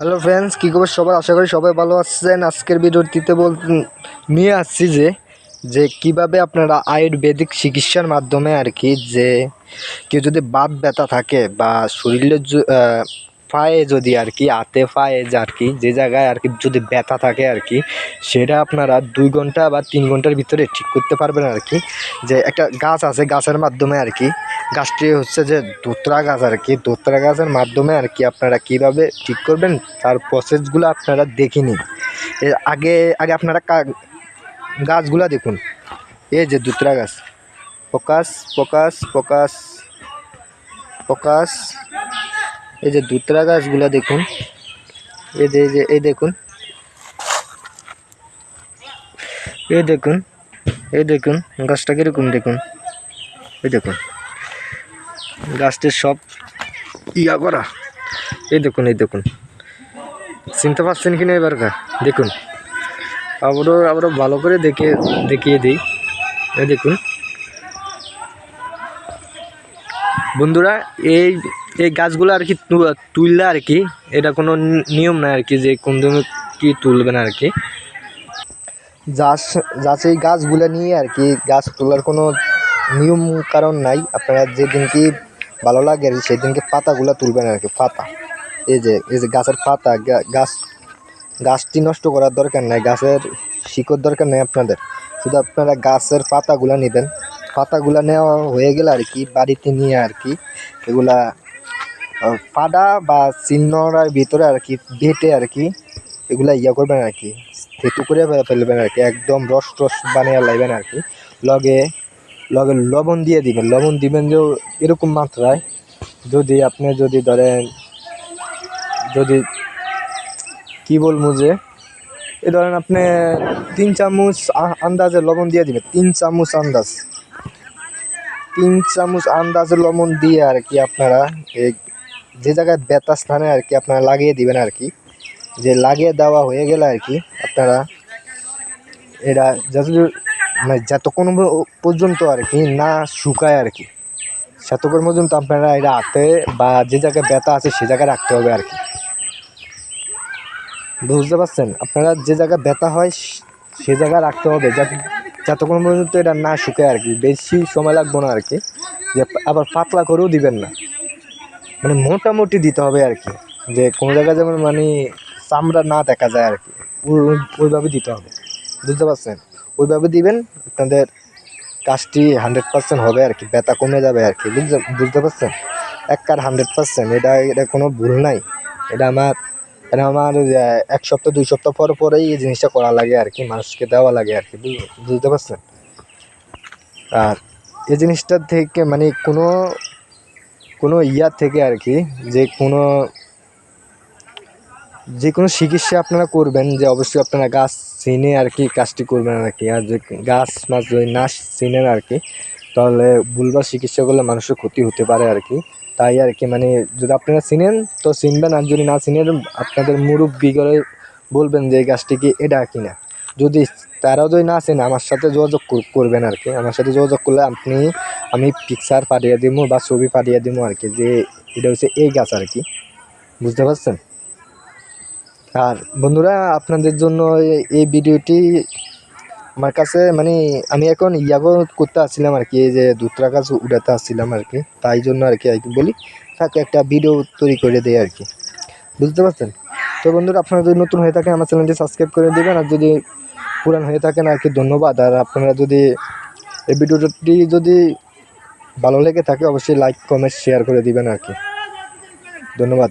Hello friends কী খবর সবার? আশা করি সবাই ভালো আসছেন আজকের ভিডিওটিতে বল নিয়ে আসছি যে যে কীভাবে আপনারা আয়ুর্বেদিক চিকিৎসার মাধ্যমে আর কি যে কেউ যদি বাত ব্যথা থাকে বা শরীরের পায়ে যদি আর কি হাতে পায়ে আর কি, যে জায়গায় আর কি যদি ব্যথা থাকে আর কি, সেটা আপনারা দুই ঘণ্টা বা তিন ঘণ্টার ভিতরে ঠিক করতে পারবেন আর কি। যে একটা গাছ আছে, গাছের মাধ্যমে আর কি, গাছটি হচ্ছে যে দোতরা গাছ আর কি, দোতরা গাছের মাধ্যমে আর কি আপনারা কীভাবে ঠিক করবেন, তার প্রসেসগুলো আপনারা দেখে নিন। আগে আগে আপনারা গাছগুলা দেখুন। এই যে দোতরা গাছ, ফোকাস ফোকাস ফোকাস ফোকাস এই যে দুতরা গাছগুলা দেখুন। এই যে এই যে, এই দেখুন। এই দেখুন এই দেখুন, গাছটা কীরকম দেখুন। এই দেখুন, গাছটির সব ইয়া করা। এই দেখুন এই দেখুন। চিনতে পারছেন কিনা এবার দেখুন। আবারও আবারও ভালো করে দেখে, দেখিয়ে দিই। এই দেখুন। বন্ধুরা, এই এই গাছগুলো আর কি তুললে আর কি, এটা কোনো নিয়ম নাই আর কি যে কোন কি তুলবেন আর কি। গাছ গাছ এই গাছগুলো নিয়ে আর কি, গাছ তোলার কোনো নিয়ম কারণ নাই। আপনারা যেদিন কি ভালো লাগে আর কি সেদিনকে পাতাগুলো তুলবেন আর কি, পাতা। এই যে এই যে গাছের পাতা গাছ, গাছটি নষ্ট করার দরকার নাই, গাছের শিকড় দরকার নেই আপনাদের। শুধু আপনারা গাছের পাতাগুলো নেবেন। পাতাগুলো নেওয়া হয়ে গেলে আর কি, বাড়িতে নিয়ে আর কি, এগুলা পাডা বা চিহ্নরার ভিতরে আর কি বেটে আর কি, এগুলা ইয়া করবেন আর কি, থেতু করে ফেলবেন আর কি, একদম রস টস বানিয়ে লাইবেন আর কি, লগে লগে লবণ দিয়ে দিবেন, লবণ দিবেন যে এরকম মাত্রায়, যদি আপনি যদি ধরেন, যদি, কি বলব যে, এ ধরেন আপনি তিন চামচ আন্দাজে লবণ দিয়ে দিবেন, তিন চামচ আন্দাজ। তিন চামচ আন্দাজে লবণ দিয়ে আর কি আপনারা যে জায়গায় ব্যথা স্থানে আর কি আপনারা লাগিয়ে দিবেন আর কি, যে লাগিয়ে দেওয়া হয়ে গেলে আর কি আপনারা এরা যত মানে যতক্ষণ পর্যন্ত আর কি না শুকায় আর কি, ততক্ষণ পর্যন্ত আপনারা এটা হাতে বা যে জায়গায় ব্যথা আছে সে জায়গায় রাখতে হবে আর কি। বুঝতে পারছেন? আপনারা যে জায়গায় ব্যথা হয় সে জায়গায় রাখতে হবে, যাতে যতক্ষণ পর্যন্ত এটা না শুকায় আর কি, বেশি সময় লাগবে না আর কি, যে আবার পাতলা করেও দিবেন না। মানে মোটামুটি দিতে হবে আর কি, যে কোনো জায়গায় যেমন মানে চামড়া না দেখা যায় আর কি, ওই- ওই- ওইভাবে দিতে হবে, বুঝতে পারছেন? ওইভাবে দিবেন, আপনাদের কাজটি হান্ড্রেড পার্সেন্ট হবে আর কি, ব্যথা কমে যাবে আর কি, বুঝতে বুঝতে পারছেন? এক কার হান্ড্রেড পার্সেন্ট, এটা এটা কোনো ভুল নাই, এটা আমার এটা আমার এক সপ্তাহ, দুই সপ্তাহ পর পরেই এই জিনিসটা করা লাগে আর কি, মানুষকে দেওয়া লাগে আর কি, বুঝ- বুঝতে পারছেন? আর এই জিনিসটা থেকে মানে কোনো কোনো ইয়া থেকে আর কি, যে কোনো যে কোনো চিকিৎসা আপনারা করবেন, যে অবশ্যই আপনারা গাছ চিনে আর কি কাজটি করবেন আর কি, আর যে গাছ মাছ যদি না চিনেন আর কি তাহলে ভুলভাল চিকিৎসা করলে মানুষের ক্ষতি হতে পারে আর কি। তাই আর কি মানে যদি আপনারা চিনেন, তো চিনবেন। আর যদি না চিনেন, আপনাদের মুরব্বী করে বলবেন যে এই গাছটি কি এটা কিনা। যদি তারাও যদি না চেনে, আমার সাথে যোগাযোগ করবেন আর কি। আমার সাথে যোগাযোগ করলে আপনি, আমি পিকচার পাঠিয়ে দিব বা ছবি পাঠিয়ে দিব আর কি, যে এটা হচ্ছে এই গাছ আর কি। বুঝতে পারছেন? আর বন্ধুরা, আপনাদের জন্য এই ভিডিওটি আমার কাছে মানে আমি এখন ইয়াগো করতে আসছিলাম আর কি, এই যে দুতরা গাছ উঠাতে আসছিলাম আর কি। তাই জন্য আর কি আর বলি, তাকে একটা ভিডিও তৈরি করে দেয় আর কি। বুঝতে পারছেন? তো বন্ধুরা, আপনারা যদি নতুন হয়ে থাকেন আমার চ্যানেলটি সাবস্ক্রাইব করে দেবেন, আর যদি পুরান হয়ে থাকেন আর কি, ধন্যবাদ। আর আপনারা যদি এই ভিডিওটি যদি ভালো লেগে থাকে, অবশ্যই লাইক কমেন্ট শেয়ার করে দিবেন আর কি। ধন্যবাদ।